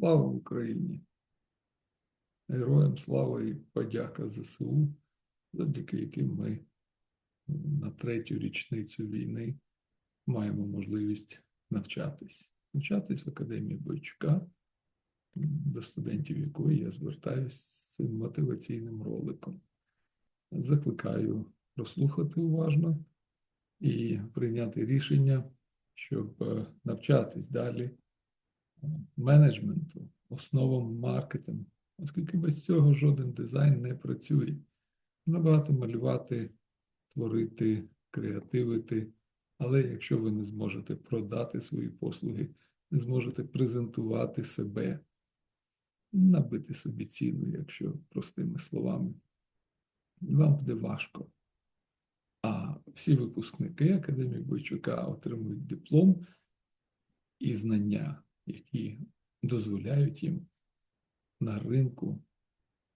Слава Україні! Героям слава і подяка ЗСУ, завдяки яким ми на третю річницю війни маємо можливість навчатись. Навчатись в Академії Бойчука, до студентів якої я звертаюся з цим мотиваційним роликом. Закликаю прослухати уважно і прийняти рішення, щоб е, навчатись далі менеджменту, основам маркетингу, оскільки без цього жоден дизайн не працює. Набагато малювати, творити, креативити, але якщо ви не зможете продати свої послуги, не зможете презентувати себе, набити собі ціну, якщо простими словами, вам буде важко. А всі випускники Академії Бойчука отримують диплом і знання, які дозволяють їм на ринку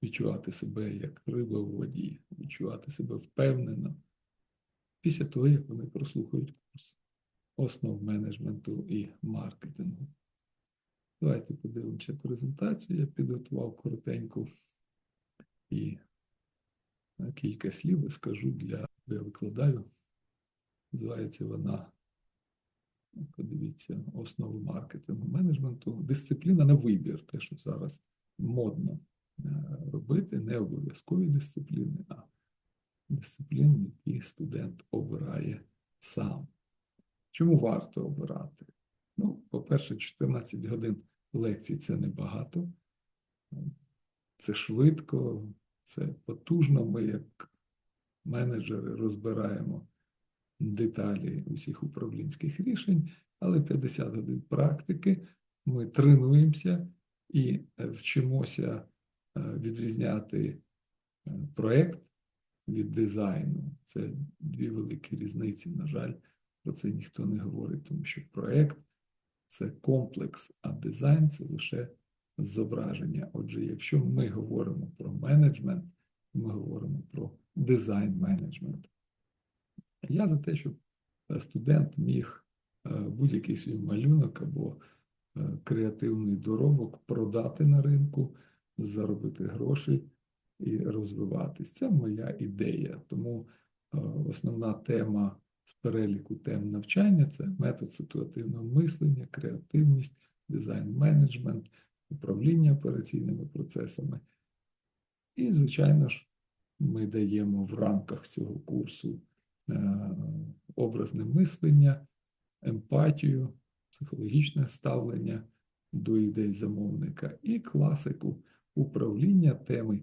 відчувати себе як риба в воді, відчувати себе впевнено після того, як вони прослухають курс основ менеджменту і маркетингу. Давайте подивимося презентацію. Я підготував коротеньку і кілька слів скажу для викладаю. Називається вона, подивіться, основи маркетингу менеджменту. Дисципліна на вибір, те, що зараз модно робити, не обов'язкові дисципліни, а дисципліни, які студент обирає сам. Чому варто обирати? Ну, по-перше, 14 годин лекцій це небагато, це швидко, це потужно. Ми, як менеджери, розбираємо деталі усіх управлінських рішень, але 50 годин практики ми тренуємося і вчимося відрізняти проєкт від дизайну. Це дві великі різниці. На жаль, про це ніхто не говорить, тому що проєкт це комплекс, а дизайн це лише зображення. Отже, якщо ми говоримо про менеджмент, ми говоримо про дизайн менеджмент. Я за те, щоб студент міг будь-який свій малюнок або креативний доробок продати на ринку, заробити гроші і розвиватись. Це моя ідея. Тому основна тема з переліку тем навчання це метод ситуативного мислення, креативність, дизайн-менеджмент, управління операційними процесами. І, звичайно ж, ми даємо в рамках цього курсу образне мислення, емпатію, психологічне ставлення до ідей замовника і класику управління теми,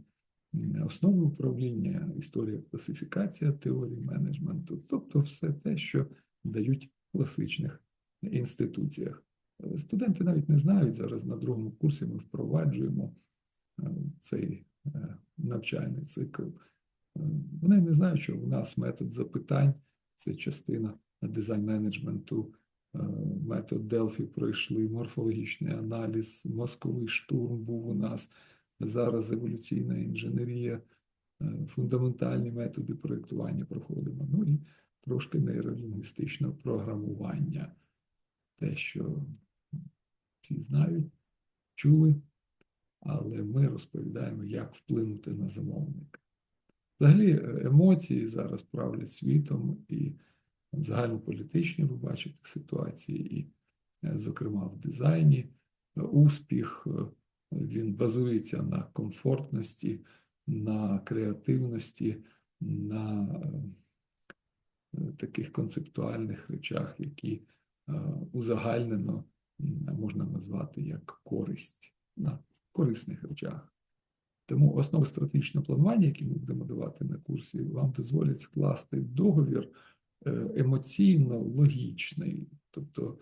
основи управління, історія класифікація теорії менеджменту, тобто все те, що дають в класичних інституціях. Студенти навіть не знають зараз на другому курсі ми впроваджуємо цей навчальний цикл. Вони не знають, що у нас метод запитань це частина дизайн-менеджменту, метод Делфі пройшли, морфологічний аналіз, мозковий штурм був у нас, зараз еволюційна інженерія, фундаментальні методи проєктування проходимо. Ну і трошки нейролінгвістичного програмування. Те, що всі знають, чули, але ми розповідаємо, як вплинути на замовника. Взагалі, емоції зараз правлять світом і загальнополітичні, ви бачите, ситуації, і, зокрема, в дизайні. Успіх він базується на комфортності, на креативності, на таких концептуальних речах, які узагальнено можна назвати як користь на корисних речах. Тому основи стратегічного планування, які ми будемо давати на курсі, вам дозволять скласти договір емоційно логічний. Тобто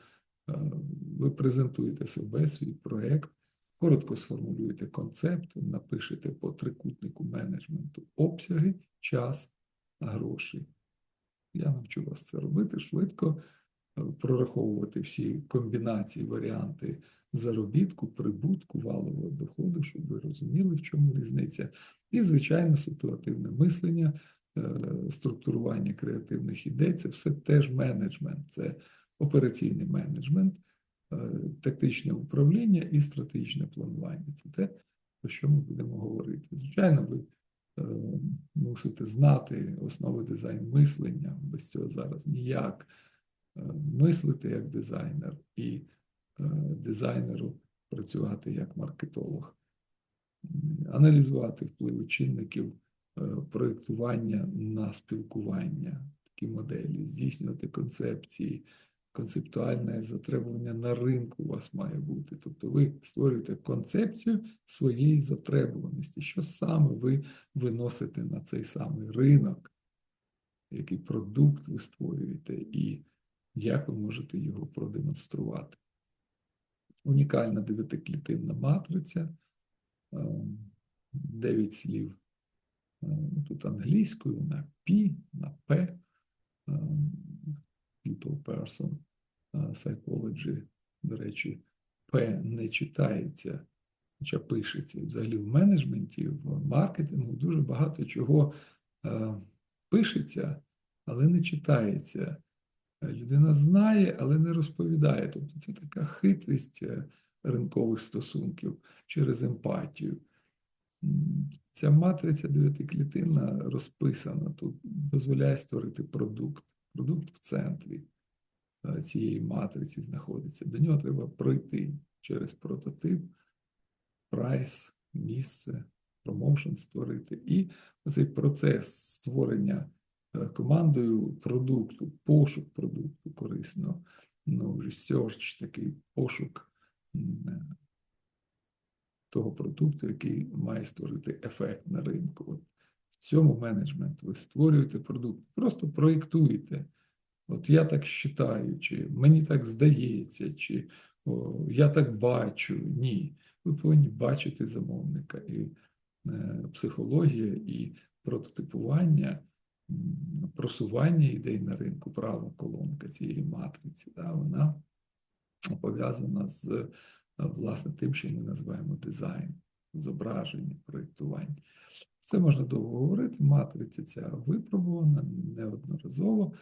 ви презентуєте себе, свій проєкт, коротко сформулюєте концепт, напишете по трикутнику менеджменту обсяги, час, гроші. Я навчу вас це робити швидко, прораховувати всі комбінації, варіанти заробітку, прибутку, валового доходу, щоб ви розуміли, в чому різниця. І, звичайно, ситуативне мислення, структурування креативних ідей це все теж менеджмент, це операційний менеджмент, е, тактичне управління і стратегічне планування. Це те, про що ми будемо говорити. Звичайно, ви е, мусите знати основи дизайн мислення, без цього зараз ніяк. Е, Мислити як дизайнер і е, дизайнеру працювати як маркетолог, аналізувати впливи чинників е, проєктування на спілкування, такі моделі, здійснювати концепції, концептуальне затребування на ринку у вас має бути. Тобто ви створюєте концепцію своєї затребуваності, що саме ви виносите на цей самий ринок, який продукт ви створюєте і як ви можете його продемонструвати. Унікальна дев'ятиклітинна матриця, ем, дев'ять слів е, ну, тут англійською на P, на P, ем, people, person, е, psychology, до речі, P не читається, хоча пишеться. Взагалі в менеджменті, в маркетингу дуже багато чого е, пишеться, але не читається. Людина знає, але не розповідає. Тобто це така хитрість е, ринкових стосунків через емпатію. Ця матриця дев'ятиклітинна розписана, тут дозволяє створити продукт. Продукт в центрі е, цієї матриці знаходиться. До нього треба пройти через прототип, прайс, місце, промоушен створити. І оцей процес створення командою продукту, пошук продукту корисно, ну, вже search, такий пошук е, того продукту, який має створити ефект на ринку. От в цьому менеджмент ви створюєте продукт, просто проєктуєте. От я так вважаю, чи мені так здається, чи о, я так бачу. Ні. Ви повинні бачити замовника і е, психологія, і прототипування, просування ідей на ринку, права колонка цієї матриці, да, вона пов'язана з е, власне тим, що ми називаємо дизайн, зображення, проєктування. Це можна довго говорити. Матриця ця випробувана неодноразово.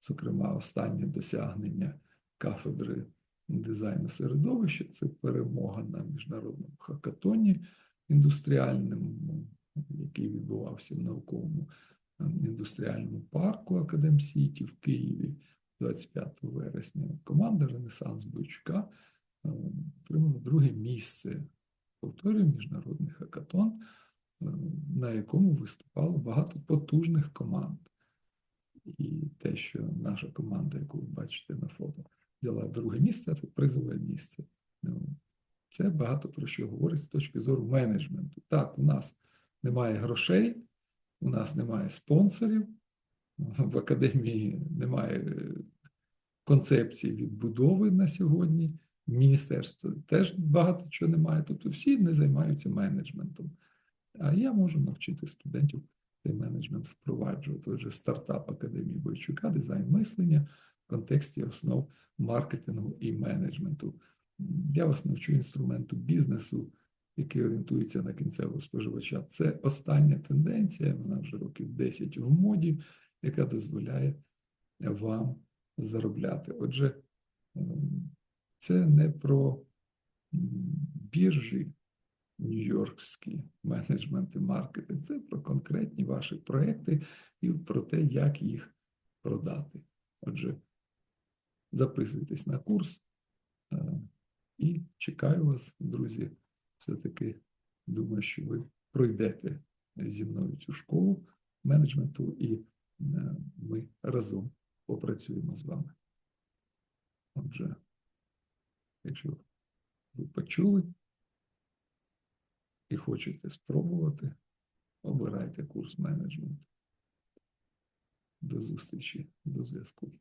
Зокрема, останнє досягнення кафедри дизайну середовища це перемога на міжнародному хакатоні індустріальному, який відбувався в науковому індустріальному парку Академ Сіті в Києві 25 вересня. Команда Ренесанс Бойчука е, отримала друге місце. Повторюю, міжнародний хакатон, е, на якому виступало багато потужних команд. І те, що наша команда, яку ви бачите на фото, взяла друге місце, це призове місце. Ну, Це багато про що говорить з точки зору менеджменту. Так, у нас немає грошей, у нас немає спонсорів, в академії немає е, концепції відбудови на сьогодні. Міністерство теж багато чого немає. Тобто всі не займаються менеджментом. А я можу навчити студентів цей менеджмент впроваджувати. Отже, стартап Академії Бойчука, дизайн мислення в контексті основ маркетингу і менеджменту. Я вас навчу інструменту бізнесу, який орієнтується на кінцевого споживача. Це остання тенденція, вона вже років 10 в моді, яка дозволяє вам заробляти. Отже, ем, це не про біржі нью-йоркські менеджмент і маркетинг, це про конкретні ваші проекти і про те, як їх продати. Отже, записуйтесь на курс е, і чекаю вас, друзі. Все-таки думаю, що ви пройдете зі мною цю школу менеджменту, і е, ми разом попрацюємо з вами. Отже, якщо ви почули і хочете спробувати, обирайте курс менеджмент. До зустрічі, до зв'язку.